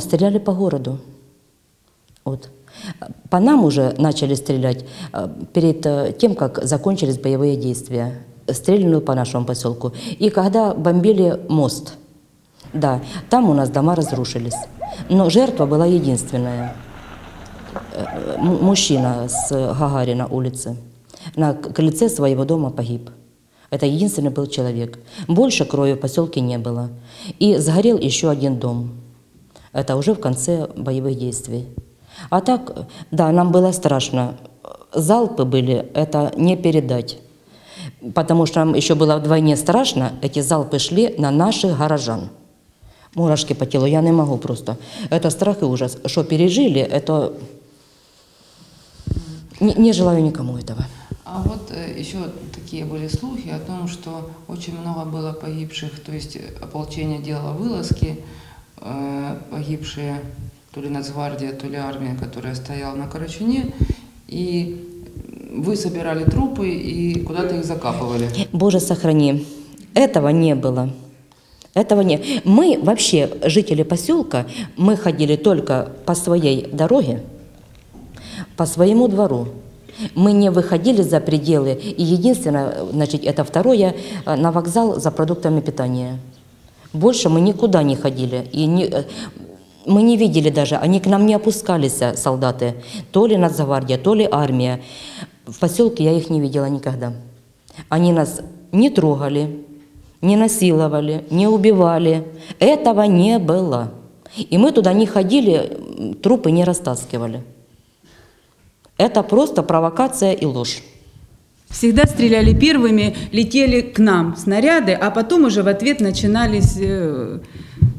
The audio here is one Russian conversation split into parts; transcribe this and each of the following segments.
Стреляли по городу. Вот. По нам уже начали стрелять э, перед э, тем, как закончились боевые действия. Стреляли по нашему поселку. И когда бомбили мост, да, там у нас дома разрушились. Но жертва была единственная. Э, Мужчина с Гагарина улицы. На крыльце своего дома погиб. Это единственный был человек. Больше крови в поселке не было. И сгорел еще один дом. Это уже в конце боевых действий. А так, да, нам было страшно. Залпы были, это не передать. Потому что нам еще было вдвойне страшно, эти залпы шли на наших горожан. Мурашки по телу, я не могу просто. Это страх и ужас. Что пережили, это... Не, не желаю никому этого. А вот э, еще такие были слухи о том, что очень много было погибших, то есть ополчение делало вылазки, погибшие то ли Нацгвардия, то ли армия, которая стояла на Карачуне, и вы собирали трупы и куда-то их закапывали. Боже, сохрани. Этого не было. Этого не. Мы вообще, жители поселка, мы ходили только по своей дороге, по своему двору. Мы не выходили за пределы. И единственное, значит, это второе, э, на вокзал за продуктами питания. Больше мы никуда не ходили. И не, э, мы не видели даже, они к нам не опускались, э, солдаты. То ли Нацгвардия, то ли армия. В поселке я их не видела никогда. Они нас не трогали, не насиловали, не убивали. Этого не было. И мы туда не ходили, трупы не растаскивали. Это просто провокация и ложь. Всегда стреляли первыми, летели к нам снаряды, а потом уже в ответ начинались э,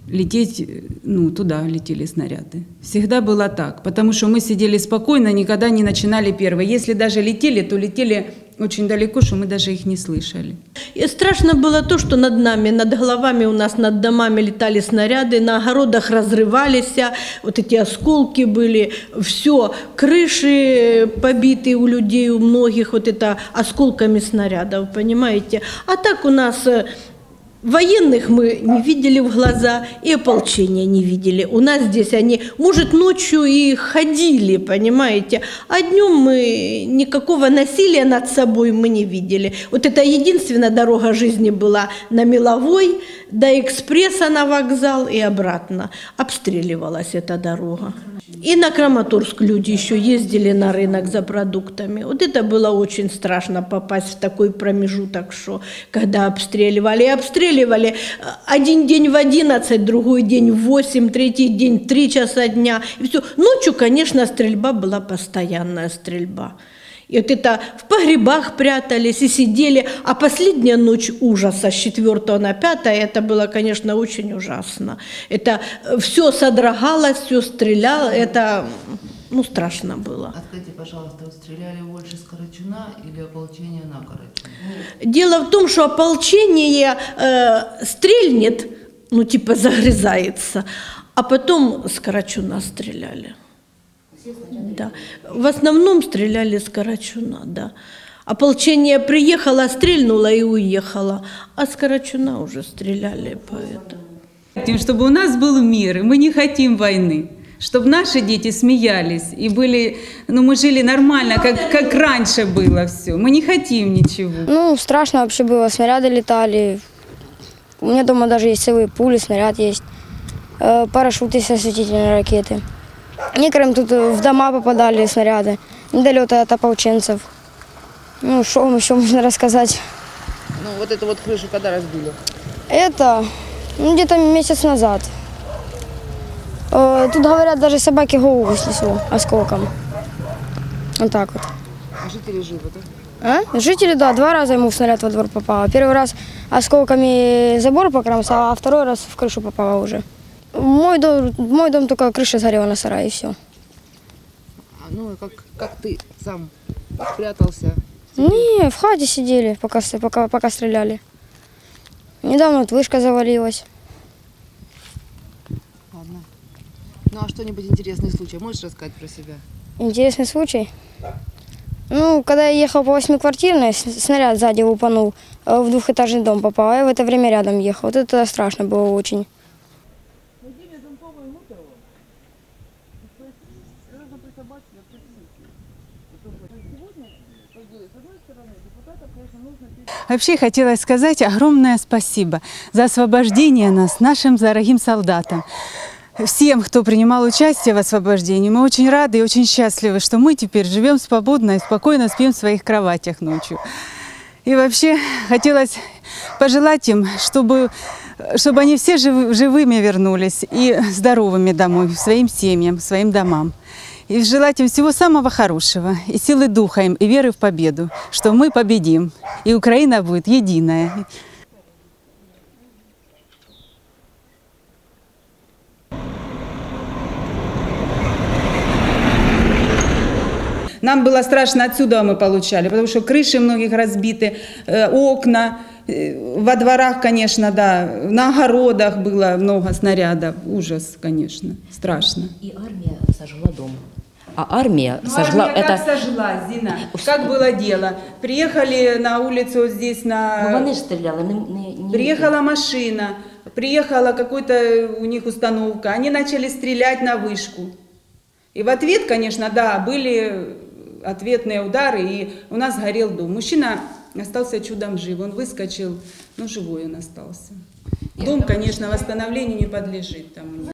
лететь, э, ну, туда летели снаряды. Всегда было так, потому что мы сидели спокойно, никогда не начинали первые. Если даже летели, то летели очень далеко, что мы даже их не слышали. И страшно было то, что над нами, над головами у нас, над домами летали снаряды, на огородах разрывались, вот эти осколки были, все, крыши побиты у людей, у многих, вот это осколками снарядов, понимаете. А так у нас э, Военных мы не видели в глаза, и ополчения не видели. У нас здесь они, может, ночью и ходили, понимаете, а днем мы никакого насилия над собой мы не видели. Вот это единственная дорога жизни была на Меловой, до экспресса на вокзал и обратно. Обстреливалась эта дорога. И на Краматорск люди еще ездили на рынок за продуктами. Вот это было очень страшно попасть в такой промежуток, что когда обстреливали. Обстреливали э, один день в 11, другой день в 8, третий день в 3 часа дня. И все. Ночью, конечно, стрельба была постоянная стрельба. И вот это в погребах прятались и сидели. А последняя ночь ужаса с 4 на 5, это было, конечно, очень ужасно. Это все содрогалось, все стреляло, это ну, страшно было. А скажите, пожалуйста, вы стреляли больше с Карачуна или ополчение на Карачуне? Дело в том, что ополчение э, стрельнет, ну типа загрызается, а потом с Карачуна стреляли. Да. В основном стреляли с Карачуна, да. Ополчение приехало, стрельнуло и уехало, а с Карачуна уже стреляли поэтому. Хотим, чтобы у нас был мир, и мы не хотим войны. Чтобы наши дети смеялись и были, ну мы жили нормально, как, как раньше было все. Мы не хотим ничего. Ну, страшно вообще было. Снаряды летали. У меня дома даже есть целые пули, снаряд есть. Э, Парашюты со осветительной ракеты. Некоторым тут э, в дома попадали снаряды. Недолеты от ополченцев. Ну, что вам еще можно рассказать? Ну, вот эту вот крышу когда разбили? Это ну, где-то месяц назад. Э, Тут, говорят, даже собаки голову снесло осколком. Вот так вот. А жители живы, да? А? Жители, да, два раза ему в снаряд во двор попало. Первый раз осколками забор покромсал, а второй раз в крышу попало уже. Мой дом, мой дом только крыша сгорела на сарае, и все. А, ну, как, как ты сам спрятался? Не, в хате сидели, пока, пока, пока стреляли. Недавно вот вышка завалилась. Ладно. Ну, а что-нибудь интересный случай можешь рассказать про себя? Интересный случай. Ну, когда я ехал по восьмиквартирной, снаряд сзади упанул, э, в двухэтажный дом попал, а я в это время рядом ехал. Вот это страшно было очень. собачьи Вообще хотелось сказать огромное спасибо за освобождение нас нашим дорогим солдатам. Всем, кто принимал участие в освобождении, мы очень рады и очень счастливы, что мы теперь живем свободно и спокойно спим в своих кроватях ночью. И вообще хотелось пожелать им, чтобы, чтобы они все живыми вернулись и здоровыми домой, своим семьям, своим домам. И желать им всего самого хорошего, и силы духа им, и веры в победу, что мы победим, и Украина будет единая. Нам было страшно отсюда мы получали, потому что крыши многих разбиты, э, окна. Э, Во дворах, конечно, да, на огородах было много снарядов. Ужас, конечно, страшно. И армия сожгла дом. А армия Ну, сожгла армия это. как сожгла, Зина? Как было дело? Приехали на улицу здесь Ну, на... вони ж стріляли, не, не, не Приехала машина, приехала какой-то у них установка, они начали стрелять на вышку. И в ответ, конечно, да, были ответные удары, и у нас горел дом. Мужчина остался чудом жив, он выскочил, ну живой он остался. Дом, конечно, восстановлению не подлежит. Там.